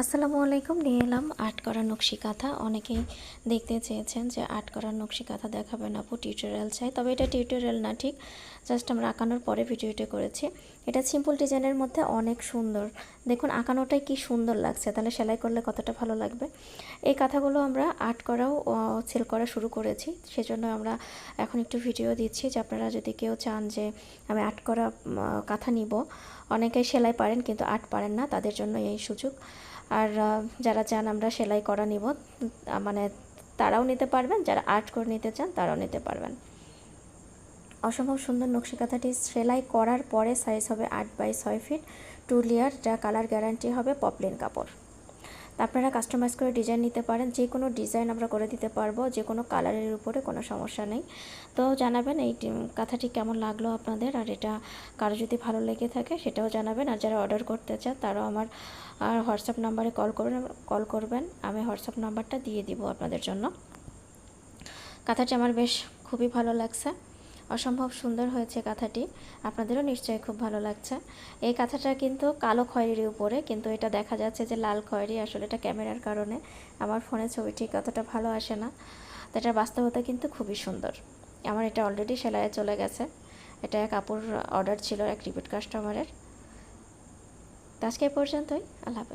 আসসালামু আলাইকুম নিয়ে এলাম আর্ট করা নকশি কাঁথা। অনেকেই দেখতে চেয়েছেন যে আর্ট করা নকশি কাঁথা দেখাবেন আপু, টিউটোরিয়াল চাই। তবে এটা টিউটোরিয়াল না, ঠিক? জাস্ট আমরা আঁকানোর পরে ভিডিওটা করেছি। এটা সিম্পল ডিজাইনের মধ্যে অনেক সুন্দর। দেখুন, আঁকানোটাই কি সুন্দর লাগছে। তাহলে সেলাই করলে কতটা ভালো লাগবে? এই কাঁথাগুলো আমরা আর্ট করাও সেল করা শুরু করেছি। সেজন্য আমরা এখন একটু ভিডিও দিচ্ছি যে আপনারা যদি কেউ চান যে আমি আর্ট করা কাঁথা নিব। অনেকেই সেলাই পারেন কিন্তু আর্ট পারেন না, তাদের জন্য এই সুযোগ। আর যারা চান আমরা সেলাই করা নিব মানে তারাও নিতে পারবেন, যারা আর্ট করে নিতে চান তারাও নিতে পারবেন। অসম্ভব সুন্দর নকশিকাথাটি সেলাই করার পরে সাইজ হবে আট বাই ছয় ফিট টু লেয়ার যা কালার গ্যারান্টি হবে পপলিন কাপড়। আপনারা কাস্টমাইজ করে ডিজাইন নিতে পারেন, যে কোনো ডিজাইন আমরা করে দিতে পারব, যে কোনো কালারের উপরে কোনো সমস্যা নেই। তো জানাবেন এই কাঁথাটি কেমন লাগল আপনাদের, আর এটা কারও যদি ভালো লেগে থাকে সেটাও জানাবেন। আর যারা অর্ডার করতে চান, তারাও আমার, আর হোয়াটসঅ্যাপ নাম্বারে কল করবেন কল করবেন। আমি হোয়াটসঅ্যাপ নাম্বারটা দিয়ে দিব আপনাদের জন্য। কাঁথাটি আমার বেশ খুবই ভালো লাগছে। অসম্ভব সুন্দর হয়েছে কাঁথাটি। আপনাদেরও নিশ্চয়ই খুব ভালো লাগছে। এই কাঁথাটা কিন্তু কালো খয়েরির উপরে, কিন্তু এটা দেখা যাচ্ছে যে লাল খয়েরি আসলে এটা ক্যামেরার কারণে। আমার ফোনে ছবি ঠিক অতটা ভালো আসে না। তো এটার বাস্তবতা কিন্তু খুবই সুন্দর। আমার এটা অলরেডি সেলাইয়ে চলে গেছে। এটা কাপড় অর্ডার ছিল এক রিপিট কাস্টমারের আজকে পর্যন্তই। আল্লাহ হাফেজ।